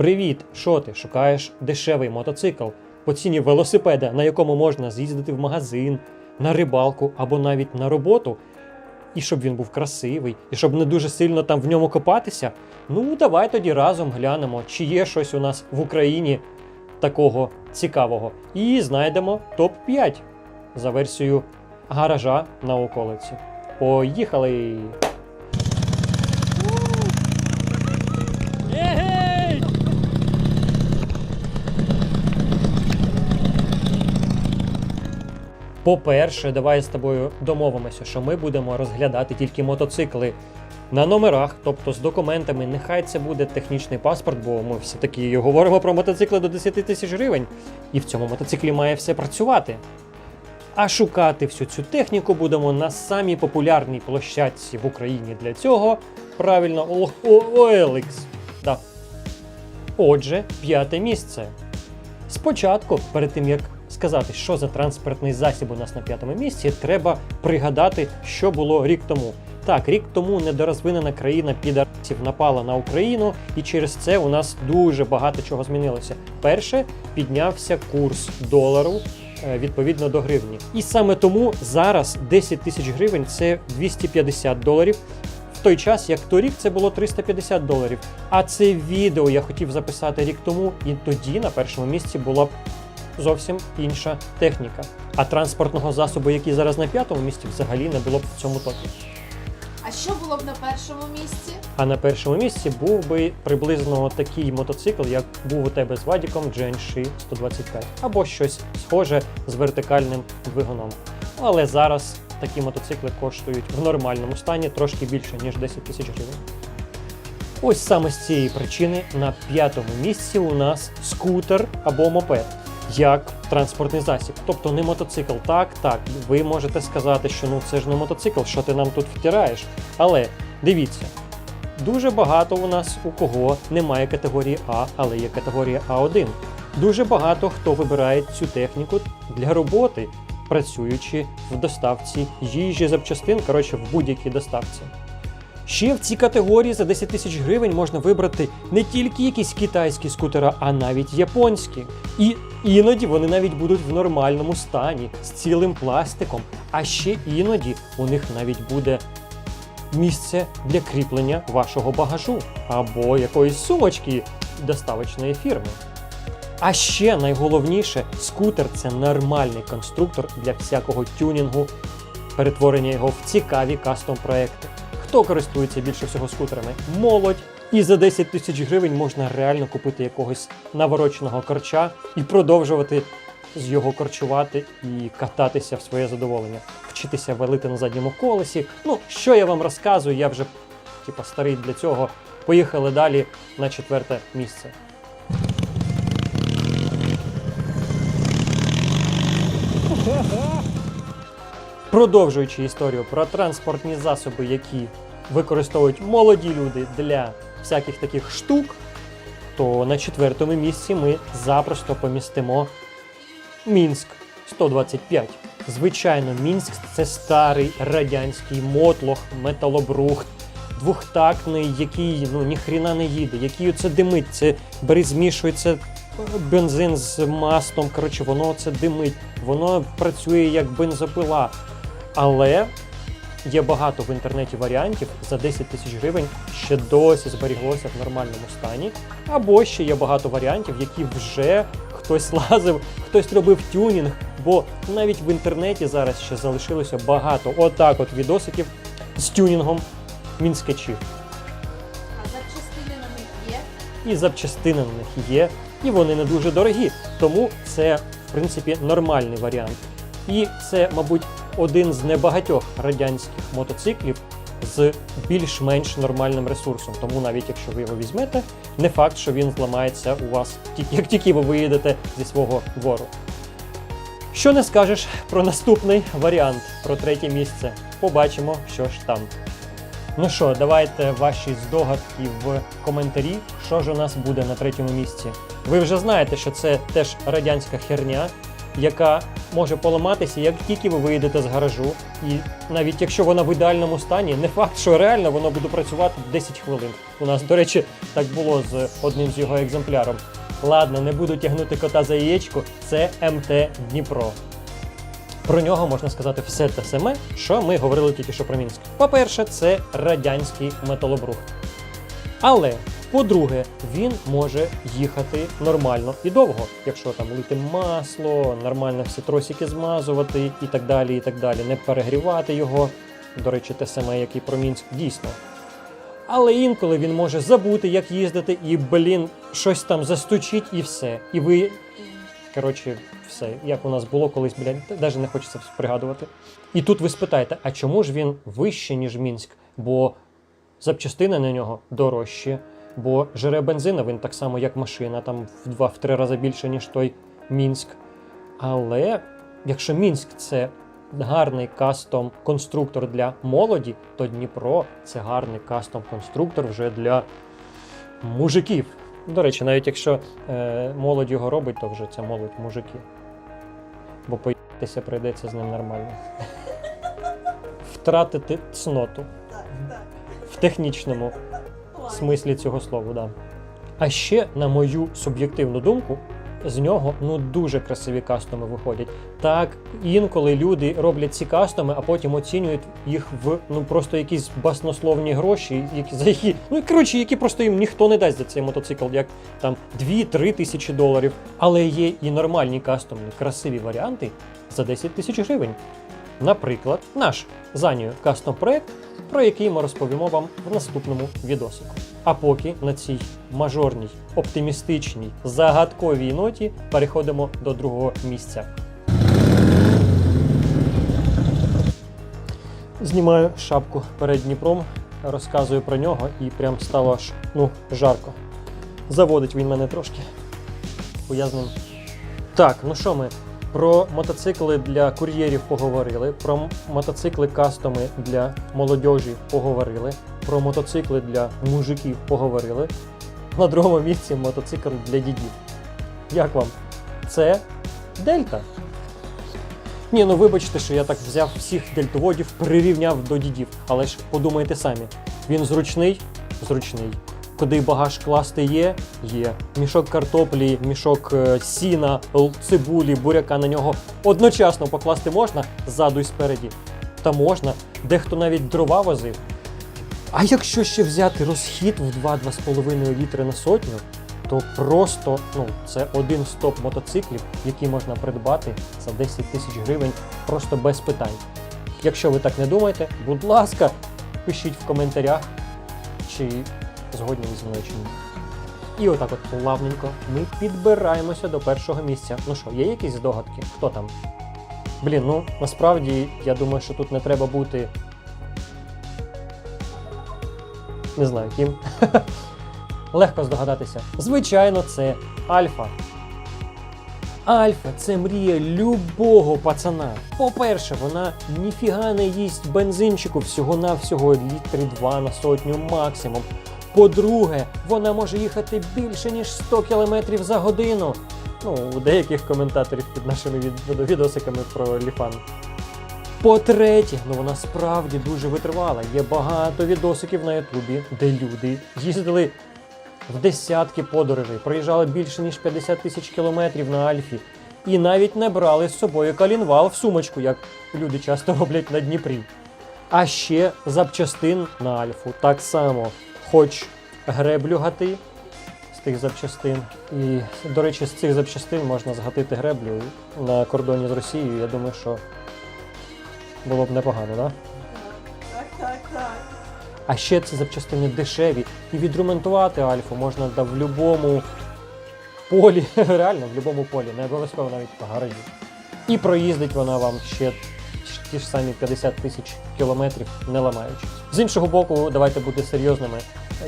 Привіт! Що ти? Шукаєш дешевий мотоцикл по ціні велосипеда, на якому можна з'їздити в магазин, на рибалку або навіть на роботу, і щоб він був красивий, і щоб не дуже сильно там в ньому копатися. Ну, давай тоді разом глянемо, чи є щось у нас в Україні такого цікавого. І знайдемо топ-5 за версією гаража на околиці. Поїхали! По-перше, давай з тобою домовимося, що ми будемо розглядати тільки мотоцикли на номерах, тобто з документами. Нехай це буде технічний паспорт, бо ми все-таки говоримо про мотоцикли до 10 тисяч гривень, і в цьому мотоциклі має все працювати. А шукати всю цю техніку будемо на самій популярній площадці в Україні для цього. Правильно, OLX. Да. Отже, п'яте місце. Спочатку, перед тим як сказати, що за транспортний засіб у нас на п'ятому місці, треба пригадати, що було рік тому. Так, рік тому недорозвинена країна підарців напала на Україну, і через це у нас дуже багато чого змінилося. Перше, піднявся курс долару е, відповідно до гривні. І саме тому зараз 10 тисяч гривень це 250 доларів. В той час, як торік, це було 350 доларів. А це відео я хотів записати рік тому, і тоді на першому місці була б зовсім інша техніка. А транспортного засобу, який зараз на п'ятому місці, взагалі не було б в цьому топі. А що було б на першому місці? А на першому місці був би приблизно такий мотоцикл, як був у тебе з Вадіком GNC 125, або щось схоже з вертикальним двигуном. Але зараз такі мотоцикли коштують в нормальному стані трошки більше, ніж 10 тисяч гривень. Ось саме з цієї причини на п'ятому місці у нас скутер або мопед як транспортний засіб. Тобто не мотоцикл. Так, так, ви можете сказати, що ну це ж не мотоцикл, що ти нам тут втираєш. Але дивіться, дуже багато у нас у кого немає категорії А, але є категорія А1. Дуже багато хто вибирає цю техніку для роботи, працюючи в доставці їжі, запчастин, коротше, в будь-якій доставці. Ще в цій категорії за 10 тисяч гривень можна вибрати не тільки якісь китайські скутера, а навіть японські. І іноді вони навіть будуть в нормальному стані з цілим пластиком. А ще іноді у них навіть буде місце для кріплення вашого багажу або якоїсь сумочки доставочної фірми. А ще найголовніше, скутер це нормальний конструктор для всякого тюнінгу, перетворення його в цікаві кастом проекти. Хто користується більше всього скутерами? Молодь. І за 10 тисяч гривень можна реально купити якогось навороченого корча і продовжувати з його корчувати і кататися в своє задоволення, вчитися валити на задньому колесі. Ну, що я вам розказую, я вже типа старий для цього. Поїхали далі на четверте місце. Продовжуючи історію про транспортні засоби, які використовують молоді люди для всяких таких штук, то на четвертому місці ми запросто помістимо Мінськ 125. Звичайно, Мінськ це старий радянський мотлох, металобрухт, двохтактний, який ну ніхріна не їде, який оце димить, це бери змішується бензин з маслом. Коротше, воно це димить, воно працює як бензопила. Але є багато в інтернеті варіантів за 10 тисяч гривень ще досі зберіглося в нормальному стані. Або ще є багато варіантів, які вже хтось лазив, хтось робив тюнінг. Бо навіть в інтернеті зараз ще залишилося багато отак от відосиків з тюнінгом мінскачів. А запчастини на них є. І запчастини на них є, і вони не дуже дорогі. Тому це, в принципі, нормальний варіант. І це, мабуть, один з небагатьох радянських мотоциклів з більш-менш нормальним ресурсом. Тому навіть якщо ви його візьмете, не факт, що він зламається у вас, як тільки ви виїдете зі свого двору. Що не скажеш про наступний варіант, про третє місце? Побачимо, що ж там. Ну що, давайте ваші здогадки в коментарі, що ж у нас буде на третьому місці. Ви вже знаєте, що це теж радянська херня, яка може поламатися, як тільки ви вийдете з гаражу. І навіть якщо вона в ідеальному стані, не факт, що реально воно буде працювати 10 хвилин. У нас, до речі, так було з одним з його екземпляром. Ладно, не буду тягнути кота за яєчко, це МТ Дніпро. Про нього можна сказати все те саме, що ми говорили тільки що про Мінськ. По-перше, це радянський металобрух. Але, по-друге, він може їхати нормально і довго, якщо там лити масло, нормально всі тросики змазувати і так далі, і так далі. Не перегрівати його. До речі, те саме, як і про Мінськ, дійсно. Але інколи він може забути, як їздити, і, блін, щось там застучить і все. І ви Коротше, все, як у нас було колись, блядь, навіть не хочеться пригадувати. І тут ви спитаєте, а чому ж він вище, ніж Мінськ? Бо запчастини на нього дорожчі, бо жере бензина він так само, як машина, там в два-три рази більше, ніж той Мінськ. Але якщо Мінськ це гарний кастом конструктор для молоді, то Дніпро це гарний кастом конструктор вже для мужиків. До речі, навіть якщо е, молодь його робить, то вже це молодь мужики. Бо поїхатися прийдеться з ним нормально. Втратити цноту технічному смислі цього слова, да. А ще, на мою суб'єктивну думку, з нього ну дуже красиві кастоми виходять. Так, інколи люди роблять ці кастоми, а потім оцінюють їх в ну просто якісь баснословні гроші, які за які ну коротше, які просто їм ніхто не дасть за цей мотоцикл, як там 2-3 тисячі доларів. Але є і нормальні кастомні, красиві варіанти за 10 тисяч гривень. Наприклад, наш Занію кастом проект, про який ми розповімо вам в наступному відосику. А поки на цій мажорній, оптимістичній, загадковій ноті переходимо до другого місця. Знімаю шапку перед Дніпром, розказую про нього і прям стало аж ну, жарко. Заводить він мене трошки. Бо. Так, ну що ми? Про мотоцикли для кур'єрів поговорили, про мотоцикли кастоми для молодіжі поговорили, про мотоцикли для мужиків поговорили. На другому місці мотоцикл для дідів. Як вам? Це Дельта. Ні, ну вибачте, що я так взяв всіх дельтоводів, прирівняв до дідів. Але ж подумайте самі, він зручний? Зручний. Куди багаж класти є? Є. Мішок картоплі, мішок е, сіна, цибулі, буряка на нього одночасно покласти можна ззаду і спереді. Та можна. Дехто навіть дрова возив. А якщо ще взяти розхід в 2-2,5 літри на сотню, то просто ну, це один стоп мотоциклів, які можна придбати за 10 тисяч гривень просто без питань. Якщо ви так не думаєте, будь ласка, пишіть в коментарях, чи згодні зі мною чи ні. І отак от плавненько ми підбираємося до першого місця. Ну що, є якісь здогадки? Хто там? Блін, ну насправді я думаю, що тут не треба бути. Не знаю ким. Легко здогадатися. Звичайно, це Альфа. Альфа це мрія любого пацана. По-перше, вона ніфіга не їсть бензинчику всього-навсього літри 2 на сотню максимум. По-друге, вона може їхати більше ніж 100 км за годину. Ну, у деяких коментаторів під нашими від- відосиками про Ліфан. По-третє, ну вона справді дуже витривала. Є багато відосиків на Ютубі, де люди їздили в десятки подорожей, проїжджали більше ніж 50 тисяч кілометрів на Альфі. І навіть не брали з собою калінвал в сумочку, як люди часто роблять на Дніпрі. А ще запчастин на Альфу так само, хоч греблю гати з тих запчастин. І, до речі, з цих запчастин можна згатити греблю на кордоні з Росією. Я думаю, що було б непогано, так? Да? Так, так, так. А ще ці запчастини дешеві. І відремонтувати Альфу можна да, в будь-якому полі, реально в будь-якому полі, не обов'язково навіть по гаражі. І проїздить вона вам ще ті ж самі 50 тисяч кілометрів, не ламаючись. З іншого боку, давайте бути серйозними.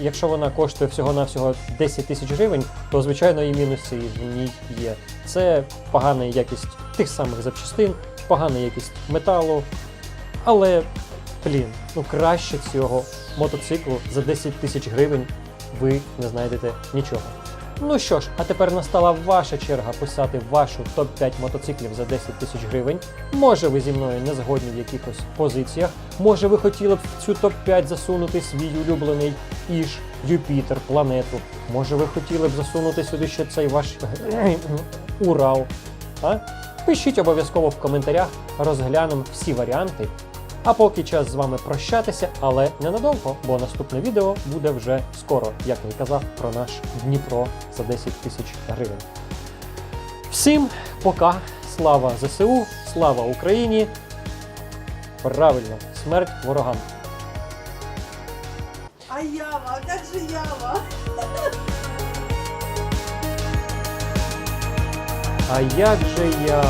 Якщо вона коштує всього-навсього 10 тисяч гривень, то звичайно і мінуси в ній є. Це погана якість тих самих запчастин, погана якість металу. Але, блін, ну краще цього мотоциклу за 10 тисяч гривень ви не знайдете нічого. Ну що ж, а тепер настала ваша черга писати вашу топ-5 мотоциклів за 10 тисяч гривень. Може, ви зі мною не згодні в якихось позиціях. Може, ви хотіли б в цю топ-5 засунути свій улюблений Іж, Юпітер, планету. Може, ви хотіли б засунути сюди ще цей ваш Урал. А? Пишіть обов'язково в коментарях, розглянемо всі варіанти. А поки час з вами прощатися, але ненадовго, бо наступне відео буде вже скоро, як я казав про наш Дніпро за 10 тисяч гривень. Всім пока! Слава ЗСУ, слава Україні! Правильно, смерть ворогам! А Ява, а как же Ява? А як же я?